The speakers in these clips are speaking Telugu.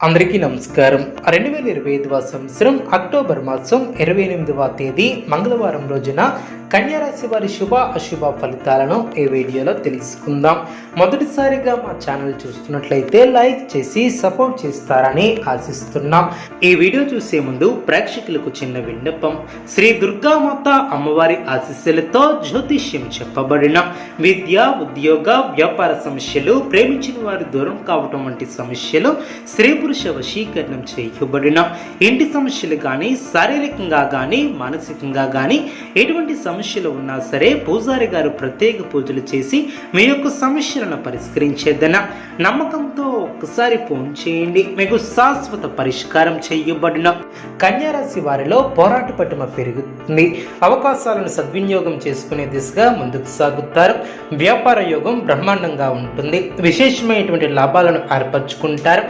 అందరికీ నమస్కారం. రెండు వేల ఇరవై ఐదవ సంవత్సరం అక్టోబర్ మాసం ఇరవై ఎనిమిదవ తేదీ మంగళవారం రోజున కన్యారాశి వారి శుభ అశుభ ఫలితాలను ఈ వీడియోలో తెలుసుకుందాం. మొదటిసారిగా మా ఛానల్ చూస్తున్నట్లయితే లైక్ చేసి సపోర్ట్ చేస్తారని ఆశిస్తున్నాం. ఈ వీడియో చూసే ముందు ప్రేక్షకులకు చిన్న విన్నపం. శ్రీ దుర్గామాత అమ్మవారి ఆశీస్సులతో జ్యోతిష్యం చెప్పబడిన విద్య ఉద్యోగ వ్యాపార సమస్యలు ప్రేమించిన వారి దూరం కావటం వంటి సమస్యలు స్త్రీ పురుష వశీకరణం చేయబడిన ఇంటి సమస్యలు కానీ శారీరకంగా కానీ మానసికంగా కానీ ఎటువంటి సమస్యలు ఉన్నా సరే పూజారి గారు ప్రత్యేక పూజలు చేసి మీ యొక్క సమస్యలను పరిష్కరించేదన నమ్మకంతో ఒక్కసారి ఫోన్ చేయండి. మీకు శాశ్వత పరిష్కారం చేయబడిన కన్యారాశి వారిలో పోరాట పట్టుమ పెరుగుతుంది. అవకాశాలను సద్వినియోగం చేసుకునే దిశగా ముందుకు సాగుతారు. వ్యాపార యోగం బ్రహ్మాండంగా ఉంటుంది. విశేషమైనటువంటి లాభాలను ఏర్పరచుకుంటారు.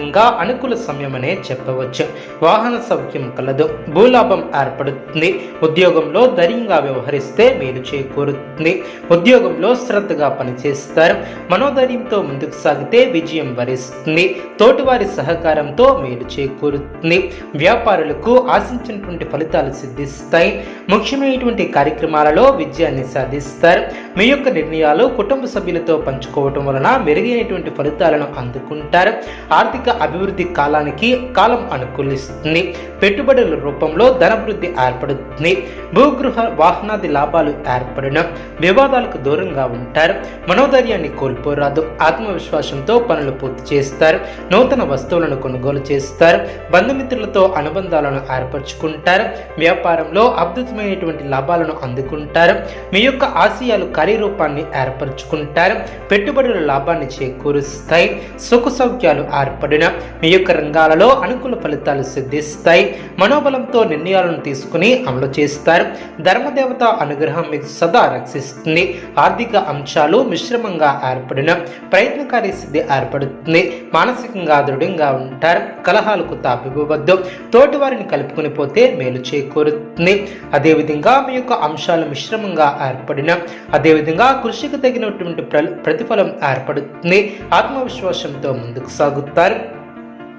ఆర్థికంగా అనుకూల సమయమనే చెప్పవచ్చు. వాహన సౌఖ్యం కలదు. భూలాభం ఏర్పడుతుంది. ఉద్యోగంలో ధైర్యంగా వ్యవహరిస్తే మేలు చేకూరుతుంది. ఉద్యోగంలో శ్రద్ధగా పనిచేస్తారు. మనోధైర్యంతో ముందుకు సాగితే విజయం వరిస్తుంది. తోటివారి సహకారంతో మేలు చేకూరుతుంది. వ్యాపారులకు ఆశించినటువంటి ఫలితాలు సిద్ధిస్తాయి. ముఖ్యమైనటువంటి కార్యక్రమాలలో విజయాన్ని సాధిస్తారు. మీ యొక్క నిర్ణయాలు కుటుంబ సభ్యులతో పంచుకోవటం వలన మెరుగైనటువంటి ఫలితాలను అందుకుంటారు. ఆర్థిక అభివృద్ధి కాలానికి కాలం అనుకూలిస్తుంది. పెట్టుబడుల రూపంలో ధనవృద్ధి ఏర్పడుతుంది. భూగృహ వాహనాది లాభాలు ఏర్పడిన వివాదాలకు దూరంగా ఉంటారు. మనోధైర్యాన్ని కోల్పోరాదు. ఆత్మవిశ్వాసంతో పనులు పూర్తి చేస్తారు. నూతన వస్తువులను కొనుగోలు చేస్తారు. బంధుమిత్రులతో అనుబంధాలను ఏర్పరచుకుంటారు. వ్యాపారంలో అద్భుతమైనటువంటి లాభాలను అందుకుంటారు. మీ యొక్క ఆశయాలు కార్యరూపాన్ని ఏర్పరచుకుంటారు. పెట్టుబడుల లాభాన్ని చేకూరుస్తాయి. సుఖ సౌఖ్యాలు ఏర్పడిన మీ యొక్క రంగాలలో అనుకూల ఫలితాలు సిద్ధిస్తాయి. మనోబలంతో నిర్ణయాలను తీసుకుని అమలు చేస్తారు. ధర్మదేవత అనుగ్రహం మీకు సదా రక్షిస్తుంది. ఆర్థిక అంశాలు మిశ్రమంగా ఏర్పడిన ప్రయత్నకారి సిద్ధి ఏర్పడుతుంది. మానసికంగా దృఢంగా ఉంటారు. కలహాలకు తాపివ్వవద్దు. తోటి వారిని కలుపుకుని పోతే మేలు చేకూరుతుంది. అదేవిధంగా మీ యొక్క అంశాలు మిశ్రమంగా ఏర్పడిన అదేవిధంగా కృషికి తగినటువంటి ప్ర- ప్రతిఫలం ఏర్పడుతుంది. ఆత్మవిశ్వాసంతో ముందుకు సాగుతారు.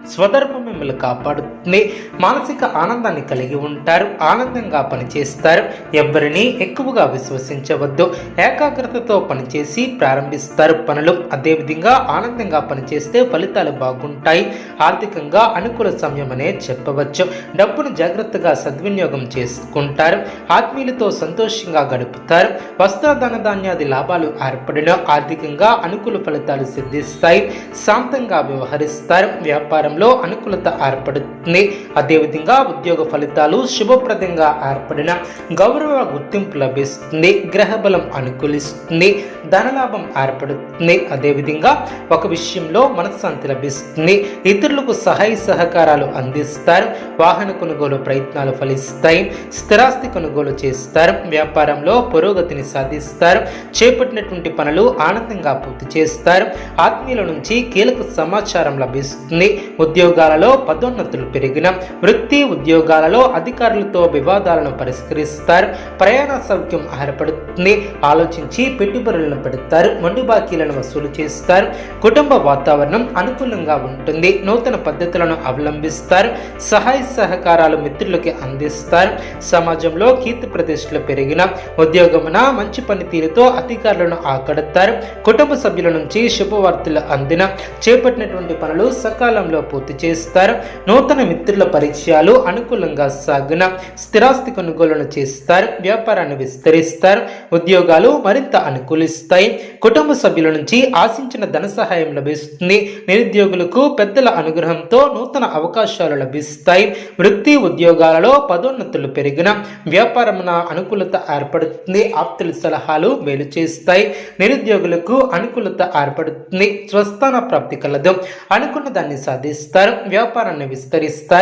స్వధర్మం మిమ్మల్ని కాపాడుతుంది. మానసిక ఆనందాన్ని కలిగి ఉంటారు. ఆనందంగా పనిచేస్తారు. ఎవ్వరిని ఎక్కువగా విశ్వసించవద్దు. ఏకాగ్రతతో పనిచేసి ప్రారంభిస్తారు పనులు. అదేవిధంగా ఆనందంగా పనిచేస్తే ఫలితాలు బాగుంటాయి. ఆర్థికంగా అనుకూల సమయం అనే చెప్పవచ్చు. డబ్బును జాగ్రత్తగా సద్వినియోగం చేసుకుంటారు. ఆత్మీయులతో సంతోషంగా గడుపుతారు. వస్త్ర ధన ధాన్యాది లాభాలు ఏర్పడిన ఆర్థికంగా అనుకూల ఫలితాలు సిద్ధిస్తాయి. శాంతంగా వ్యవహరిస్తారు. వ్యాపారం వ్యాపారంలో అనుకూలత ఏర్పడుతుంది. అదేవిధంగా ఉద్యోగ ఫలితాలు శుభప్రదంగా ఏర్పడిన గౌరవ గుర్తింపు లభిస్తుంది. గ్రహబలం అనుకూలిస్తుంది. ధనలాభం ఏర్పడుతుంది. అదేవిధంగా ఒక విషయంలో మనశ్శాంతి లభిస్తుంది. ఇతరులకు సహాయ సహకారాలు అందిస్తారు. వాహన కొనుగోలు ప్రయత్నాలు ఫలిస్తాయి. స్థిరాస్తి కొనుగోలు చేస్తారు. వ్యాపారంలో పురోగతిని సాధిస్తారు. చేపట్టినటువంటి పనులు ఆనందంగా పూర్తి చేస్తారు. ఆత్మీయుల నుంచి కీలక సమాచారం లభిస్తుంది. ఉద్యోగాలలో పదోన్నతులు పెరిగిన వృత్తి ఉద్యోగాలలో అధికారులతో వివాదాలను పరిష్కరిస్తారు. ప్రయాణ సౌఖ్యం ఏర్పడుతుంది ఆలోచించి పెట్టుబడులను పెడతారు. మండు బాకీలను వసూలు చేస్తారు. కుటుంబ వాతావరణం అనుకూలంగా ఉంటుంది. నూతన పద్ధతులను అవలంబిస్తారు. సహాయ సహకారాలు మిత్రులకి అందిస్తారు. సమాజంలో కీర్తి ప్రతిష్టలు పెరిగిన ఉద్యోగమున మంచి పనితీరుతో అధికారులను ఆకడతారు. కుటుంబ సభ్యుల నుంచి శుభవార్తలు అందిన చేపట్టినటువంటి పనులు సకాలంలో పూర్తి చేస్తారు. నూతన మిత్రుల పరిచయాలు అనుకూలంగా సాగున స్థిరాస్తి కొనుగోలును చేస్తారు. వ్యాపారాన్ని విస్తరిస్తారు. ఉద్యోగాలు మరింత అనుకూలిస్తాయి. కుటుంబ సభ్యుల నుంచి ఆశించిన ధన సహాయం లభిస్తుంది. నిరుద్యోగులకు పెద్దల అనుగ్రహంతో నూతన అవకాశాలు లభిస్తాయి. వృత్తి ఉద్యోగాలలో పదోన్నతులు పెరిగిన వ్యాపారమున అనుకూలత ఏర్పడుతుంది. ఆప్తుల సలహాలు మేలు చేస్తాయి. నిరుద్యోగులకు అనుకూలత ఏర్పడుతుంది. స్వస్థాన ప్రాప్తి కలదు. అనుకున్న దాన్ని సాధిస్తారు. వ్యాపారాన్ని విస్తరిస్తాయి.